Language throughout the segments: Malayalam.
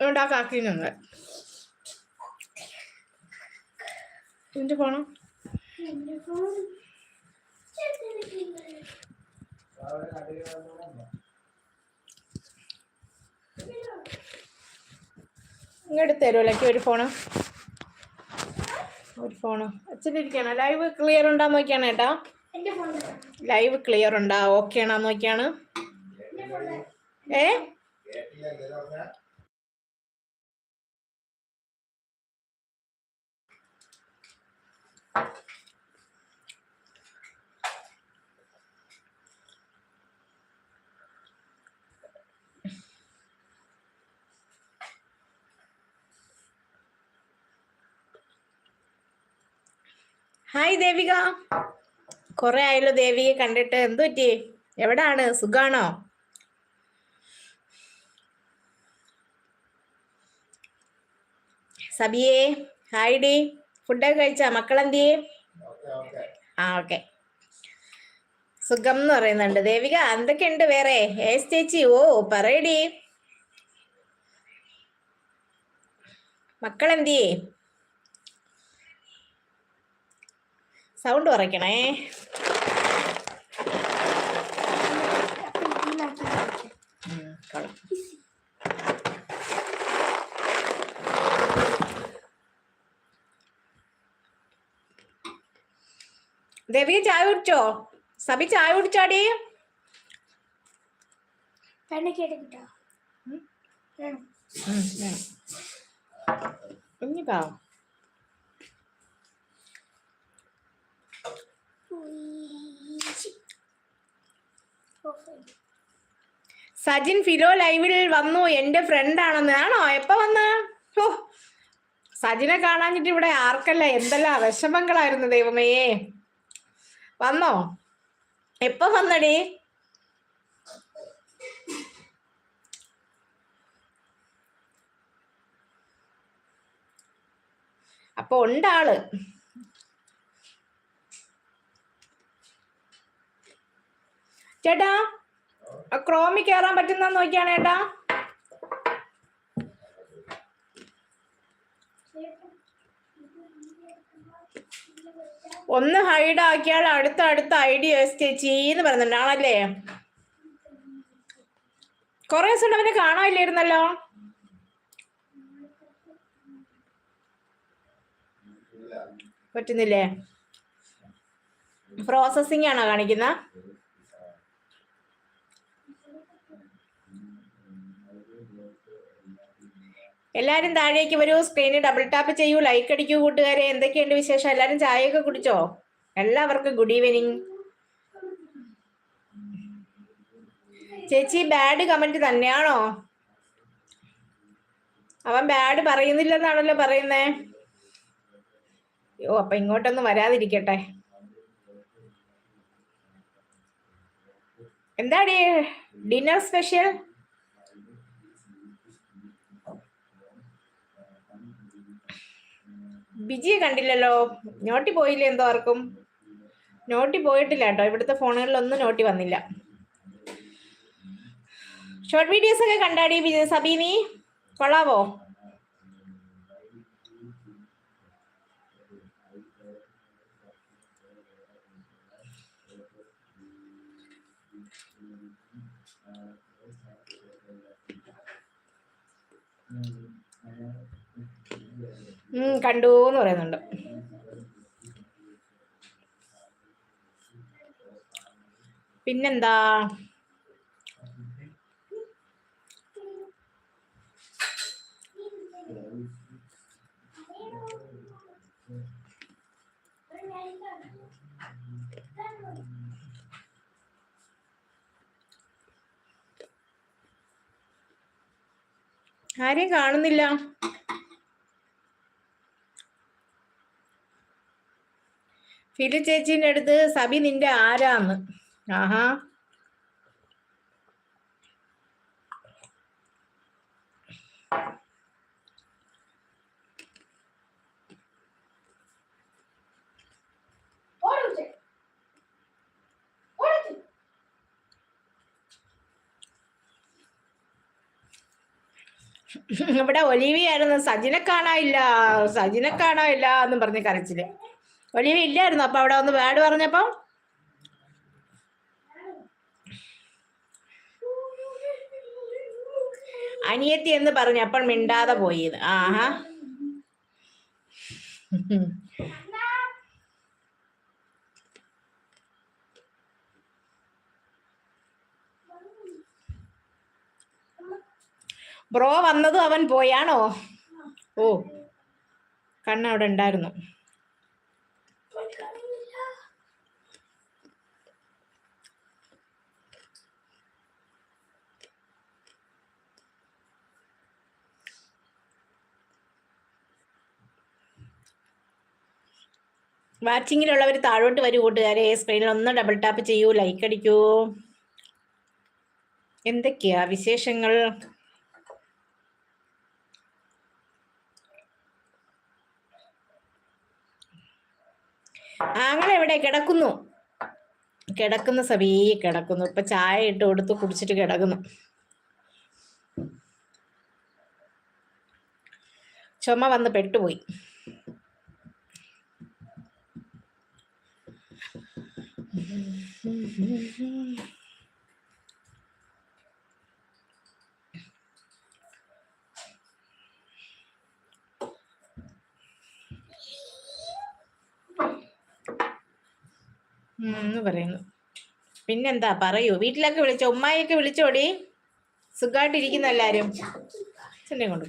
അതുകൊണ്ട് ഞങ്ങൾ എന്റെ ഫോണോ ഇങ്ങോട്ട് തരുമല്ലോ ഒരു ഫോണോ. ഒരു ഫോണ്. അച്ഛനിരിക്കണോ ലൈവ് ക്ലിയർ ഉണ്ടാ നോക്കിയാണ് ഏട്ടാ. ലൈവ് ക്ലിയർ ഉണ്ടാ. ഓക്കെ ആണോ നോക്കിയാണ്. ഏ? ഹായ് ദേവിക കുറെ ആയല്ലോ ദേവിയെ കണ്ടിട്ട്. എന്തു പറ്റി? എവിടാണ്? സുഖാണോ? സബിയെ ഹായ് ഡി. ഫുഡൊക്കെ കഴിച്ചാ? മക്കളെന്തിയേ? ആ ഓക്കെ. സുഖം എന്ന് പറയുന്നുണ്ട്. ദേവിക എന്തൊക്കെയുണ്ട് വേറെ? ഏസ് ചേച്ചി ഓ പറയടി. മക്കളെന്തിയേ? സൗണ്ട് കുറയ്ക്കണേ. ദേവി ചായ കുടിച്ചോ? സബി ചായ കുടിച്ചാടി? തന്നെ സജിൻ ഫിലോ ലൈവിൽ വന്നു. എന്റെ ഫ്രണ്ട് ആണെന്ന്. ആണോ? എപ്പ വന്ന? ഓ സജിനെ കാണാഞ്ഞിട്ട് ഇവിടെ ആർക്കല്ല? എന്തെല്ലാം വിഷമങ്ങളായിരുന്നു ദൈവമേ. വന്നോ? എപ്പ വന്നടി? അപ്പൊ ഉണ്ടാൾ ചേട്ടാ ക്രോമി കയറാൻ പറ്റുന്ന നോക്കിയാണ് ചേട്ടാ. ഒന്ന് ഹൈഡ് ആക്കിയാൽ അടുത്ത അടുത്ത ഐഡിയ ചേച്ചി എന്ന് പറയുന്നുണ്ട് ആണല്ലേ കൊറേ ദിവസം അവനെ കാണാനില്ലായിരുന്നല്ലോ? പറ്റുന്നില്ലേ? പ്രോസസ്സിംഗ് ആണോ കാണിക്കുന്ന? എല്ലാരും താഴേക്ക് വരൂ സ്ക്രീനിൽ ഡബിൾ ടാപ്പ് ചെയ്യൂ ലൈക്ക് അടിക്കൂ കൂട്ടുകാരെ. എന്തൊക്കെയുണ്ട് വിശേഷം? എല്ലാരും ചായയൊക്കെ കുടിച്ചോ? എല്ലാവർക്കും ഗുഡ് ഈവനിങ് ചേച്ചി ബാഡ് കമന്റ് തന്നെയാണോ? അവൻ ബാഡ് പറയുന്നില്ലെന്നാണല്ലോ പറയുന്നേ. അയ്യോ അപ്പൊ ഇങ്ങോട്ടൊന്നും വരാതിരിക്കട്ടെ. എന്താടി? ഡിന്നർ സ്പെഷ്യൽ ബിജിയെ കണ്ടില്ലല്ലോ. നോട്ടി പോയില്ലേ എന്തോ ആർക്കും? നോട്ടി പോയിട്ടില്ല കേട്ടോ. ഇവിടുത്തെ ഫോണുകളിലൊന്നും നോട്ടി വന്നില്ല. ഷോർട്ട് വീഡിയോസ് ഒക്കെ കണ്ടാടി സബീനി? കൊള്ളാവോ? കണ്ടു എന്ന് പറയുന്നുണ്ട്. പിന്നെന്താ? ആരെയും കാണുന്നില്ല. ഫിലു ചേച്ചീന്റെ അടുത്ത് സബി നിന്റെ ആരാന്ന്? ആഹാ. ഇവിടെ ഒലിവിയായിരുന്നു. സജിനെ കാണാ കാണാനില്ല. സജിനെ കാണാ കാണാനില്ല എന്നും പറഞ്ഞ് കരച്ചിൽ. ഒലിവി ഇല്ലായിരുന്നു അപ്പൊ അവിടെ ഒന്ന് വേട് പറഞ്ഞപ്പോ അനിയത്തി എന്ന് പറഞ്ഞു. അപ്പോൾ മിണ്ടാതെ പോയി. ആഹാ. ബ്രോ വന്നതും അവൻ പോയാണോ ഓ. കണ്ണവിടെ ഉണ്ടായിരുന്നു. വാച്ചിങ്ങിലുള്ളവർ താഴോട്ട് വരൂ കൂട്ടുകാരെ. സ്ക്രീനിൽ ഒന്ന് ഡബിൾ ടാപ്പ് ചെയ്യൂ ലൈക്ക് അടിക്കൂ. എന്തൊക്കെയാ വിശേഷങ്ങൾ? ആങ്ങളെ എവിടെ? കിടക്കുന്നു. കിടക്കുന്ന സബീ കിടക്കുന്നു. ഇപ്പൊ ചായ ഇട്ട് കൊടുത്ത് കുടിച്ചിട്ട് കിടക്കുന്നു. ചുമ വന്ന് പെട്ടുപോയി. പറയുന്നു. പിന്നെന്താ? പറയൂ. വീട്ടിലൊക്കെ വിളിച്ചോ? ഉമ്മായൊക്കെ വിളിച്ചോടി? സുഖമായിട്ടിരിക്കുന്ന എല്ലാരും? ചെന്നെ കൊണ്ട്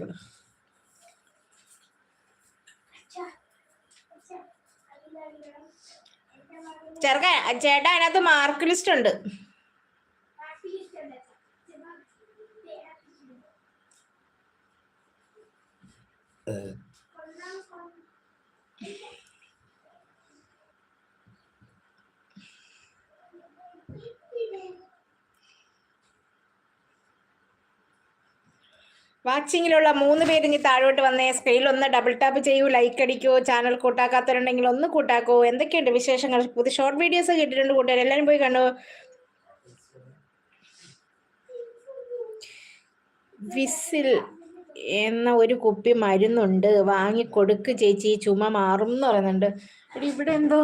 കൊടു ചെറുക്ക ചേട്ടാ അതിനകത്ത് മാർക്ക് ലിസ്റ്റ് ഉണ്ട്. വാച്ചിങ്ങിലുള്ള മൂന്ന് പേര് ഇനി താഴോട്ട് വന്നേ. സ്ക്രീനിൽ ഒന്ന് ഡബിൾ ടാപ്പ് ചെയ്യൂ ലൈക്ക് അടിക്കൂ ചാനൽ കൂട്ടാക്കാത്തവരുണ്ടെങ്കിൽ ഒന്ന് കൂട്ടാക്കൂ. എന്തൊക്കെയുണ്ട് വിശേഷങ്ങൾ? പുതിയ ഷോർട്ട് വീഡിയോസ് കിട്ടിയിട്ടുണ്ട് കൂട്ടുകാർ എല്ലാവരും പോയി കണ്ടു? വിസിൽ എന്ന ഒരു കുപ്പി മരുന്നുണ്ട്. വാങ്ങി കൊടുക്ക് ചേച്ചി. ചുമ മാറും എന്ന് പറയുന്നുണ്ട്. ഇവിടെ എന്തോ?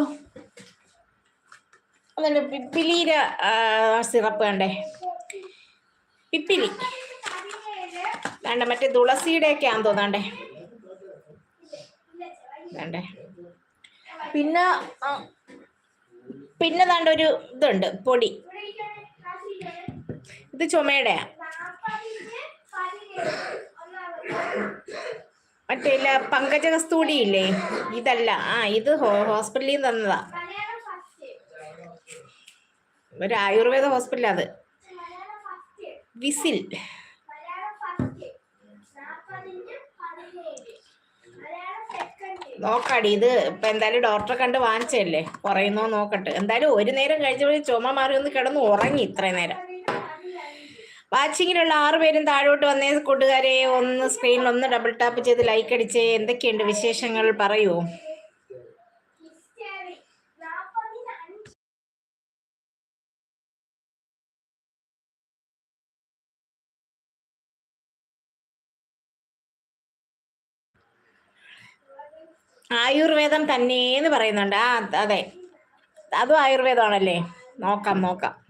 അതുണ്ട് പിപ്പിലീര സിറപ്പ് കണ്ടേ. പിപ്പിലി. വേണ്ട മറ്റേ തുളസിയുടെ ഒക്കെ ആണെന്ന് തോന്നാണ്ടേ? വേണ്ടേ പിന്നെ പിന്നെ ദാണ്ട ഒരു ഇതുണ്ട് പൊടി. ഇത് ചുമയുടെയാ. മറ്റേ ഇല്ല പങ്കജ കസ്തൂടി ഇല്ലേ ഇതല്ല ആ ഇത് ഹോസ്പിറ്റലിൽ നിന്ന് തന്നതാ. ഒരു ആയുർവേദ ഹോസ്പിറ്റലാ അത്. വിസിൽ. നോക്കാടി ഇത് ഇപ്പൊ എന്തായാലും ഡോക്ടറെ കണ്ട് വാങ്ങിച്ചല്ലേ കുറയുന്നോ നോക്കട്ടെ. എന്തായാലും ഒരു നേരം കഴിച്ചപ്പോഴും ചുമ മാറി ഒന്ന് കിടന്ന് ഉറങ്ങി ഇത്രയും നേരം. വാച്ചിങ്ങിലുള്ള ആറ് പേരും താഴോട്ട് വന്നേ. കൂട്ടുകാരെ ഒന്ന് സ്ക്രീനിൽ ഒന്ന് ഡബിൾ ടാപ്പ് ചെയ്ത് ലൈക്ക് അടിച്ചേ. എന്തൊക്കെയുണ്ട് വിശേഷങ്ങൾ? പറയൂ. ആയുർവേദം തന്നെ എന്ന് പറയുന്നുണ്ട്. ആ അതെ. അതും ആയുർവേദമാണല്ലേ? നോക്കാം നോക്കാം.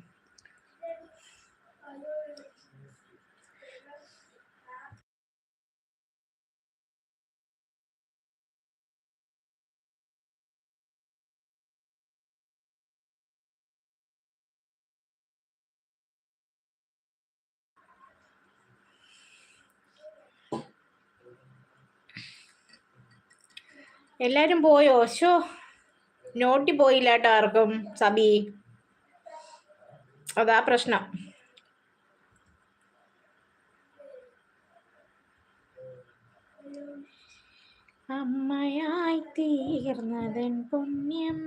എല്ലാരും പോയോ? ശോ നോട്ടി പോയില്ല കേട്ടോ ആർക്കും സബി. അതാ പ്രശ്നം. അമ്മയായി തീർന്നതൻ പുണ്യം.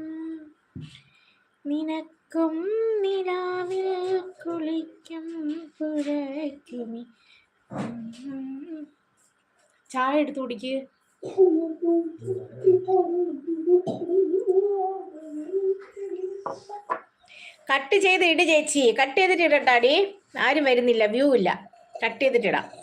നിനക്കും നിലാവിൽ കുളിക്കും പുഴയ്ക്കുമി ചായ എടുത്തു കുടിക്ക്. കട്ട് ചെയ്ത് ഇട് ചേച്ചി. കട്ട് ചെയ്തിട്ട് ഇടട്ടാടി. ആരും വരുന്നില്ല. വ്യൂ ഇല്ല. കട്ട് ചെയ്തിട്ടിടാം